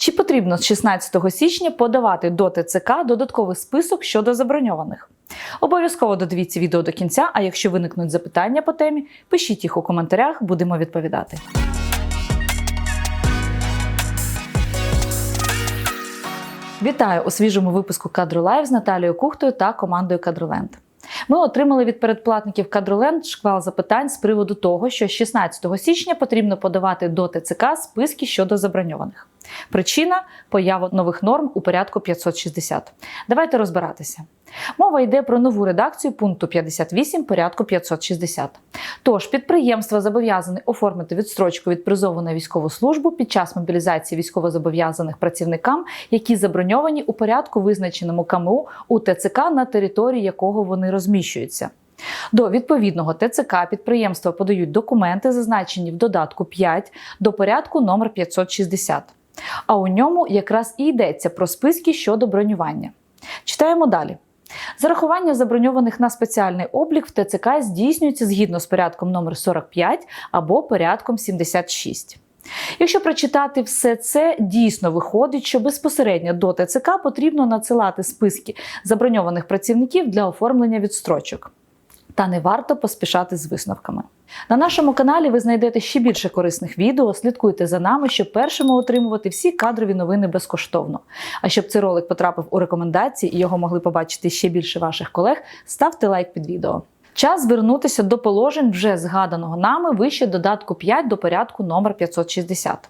Чи потрібно з 16 січня подавати до ТЦК додатковий список щодо заброньованих? Обов'язково додивіться відео до кінця, а якщо виникнуть запитання по темі, пишіть їх у коментарях, будемо відповідати. Вітаю у свіжому випуску Кадру Лайв з Наталією Кухтою та командою Кадроленд. Ми отримали від передплатників Кадроленд шквал запитань з приводу того, що з 16 січня потрібно подавати до ТЦК списки щодо заброньованих. Причина поява нових норм у порядку 560. Давайте розбиратися. Мова йде про нову редакцію пункту 58 порядку 560. Тож підприємства зобов'язані оформити відстрочку від призову на військову службу під час мобілізації військовозобов'язаних працівникам, які заброньовані у порядку, визначеному КМУ у ТЦК, на території якого вони розміщуються. До відповідного ТЦК підприємства подають документи, зазначені в додатку 5 до порядку номер 560. А у ньому якраз і йдеться про списки щодо бронювання. Читаємо далі. Зарахування заброньованих на спеціальний облік в ТЦК здійснюється згідно з порядком номер 45 або порядком 76. Якщо прочитати все це, дійсно виходить, що безпосередньо до ТЦК потрібно надсилати списки заброньованих працівників для оформлення відстрочок. Та не варто поспішати з висновками. На нашому каналі ви знайдете ще більше корисних відео. Слідкуйте за нами, щоб першими отримувати всі кадрові новини безкоштовно. А щоб цей ролик потрапив у рекомендації і його могли побачити ще більше ваших колег, ставте лайк під відео. Час звернутися до положень вже згаданого нами вище додатку 5 до порядку номер 560.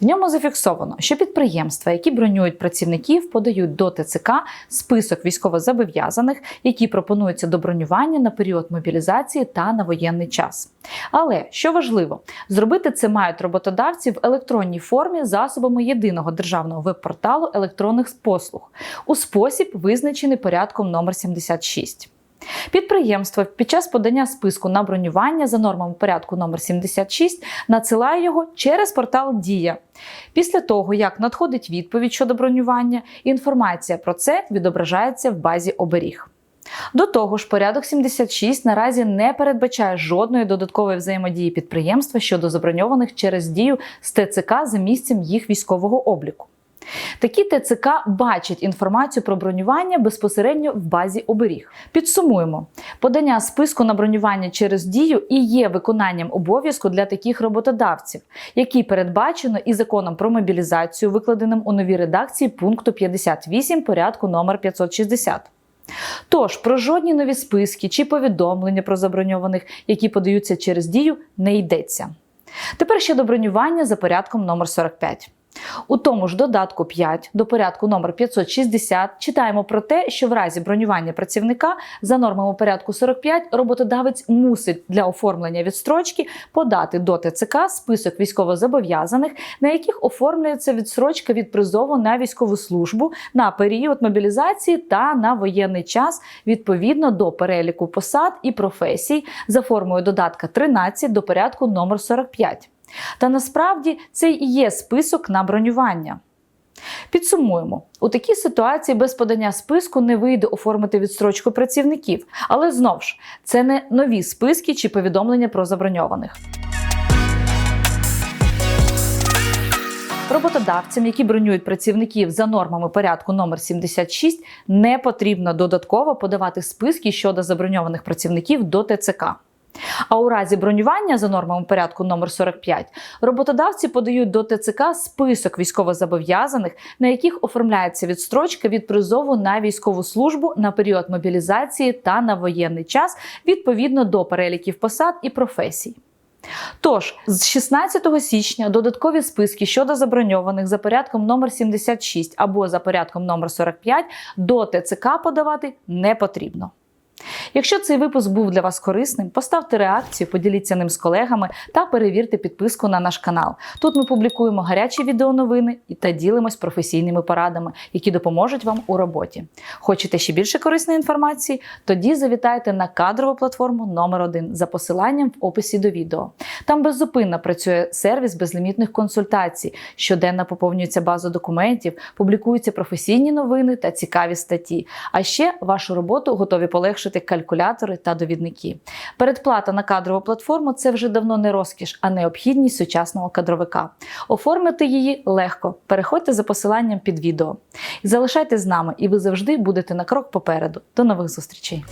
В ньому зафіксовано, що підприємства, які бронюють працівників, подають до ТЦК список військовозобов'язаних, які пропонуються до бронювання на період мобілізації та на воєнний час. Але що важливо, зробити це мають роботодавці в електронній формі засобами єдиного державного веб-порталу електронних послуг у спосіб, визначений порядком номер 76. Підприємство під час подання списку на бронювання за нормами порядку номер 76 надсилає його через портал Дія. Після того, як надходить відповідь щодо бронювання, інформація про це відображається в базі оберіг. До того ж, порядок 76 наразі не передбачає жодної додаткової взаємодії підприємства щодо заброньованих через дію з ТЦК за місцем їх військового обліку. Такі ТЦК бачать інформацію про бронювання безпосередньо в базі оберіг. Підсумуємо, подання списку на бронювання через дію і є виконанням обов'язку для таких роботодавців, який передбачено і законом про мобілізацію, викладеним у новій редакції пункту 58 порядку номер 560. Тож про жодні нові списки чи повідомлення про заброньованих, які подаються через дію, не йдеться. Тепер ще до бронювання за порядком номер 45. У тому ж додатку 5 до порядку номер 560 читаємо про те, що в разі бронювання працівника за нормами порядку 45 роботодавець мусить для оформлення відстрочки подати до ТЦК список військовозобов'язаних, на яких оформлюється відстрочка від призову на військову службу на період мобілізації та на воєнний час відповідно до переліку посад і професій за формою додатка 13 до порядку номер 45. Та насправді це і є список на бронювання. Підсумуємо, у такій ситуації без подання списку не вийде оформити відстрочку працівників, але знов ж це не нові списки чи повідомлення про заброньованих. Роботодавцям, які бронюють працівників за нормами порядку номер 76, не потрібно додатково подавати списки щодо заброньованих працівників до ТЦК. А у разі бронювання за нормами порядку номер 45 роботодавці подають до ТЦК список військовозобов'язаних, на яких оформляється відстрочка від призову на військову службу на період мобілізації та на воєнний час відповідно до переліків посад і професій. Тож, з 16 січня додаткові списки щодо заброньованих за порядком номер 76 або за порядком номер 45 до ТЦК подавати не потрібно. Якщо цей випуск був для вас корисним, поставте реакцію, поділіться ним з колегами та перевірте підписку на наш канал. Тут ми публікуємо гарячі відеоновини та ділимось професійними порадами, які допоможуть вам у роботі. Хочете ще більше корисної інформації? Тоді завітайте на кадрову платформу номер 1 за посиланням в описі до відео. Там беззупинно працює сервіс безлімітних консультацій, щоденно поповнюється база документів, публікуються професійні новини та цікаві статті. А ще вашу роботу готові полегшити калькуляції калькулятори та довідники. Передплата на кадрову платформу це вже давно не розкіш, а необхідність сучасного кадровика. Оформити її легко. Переходьте за посиланням під відео. Залишайтесь з нами, і ви завжди будете на крок попереду. До нових зустрічей!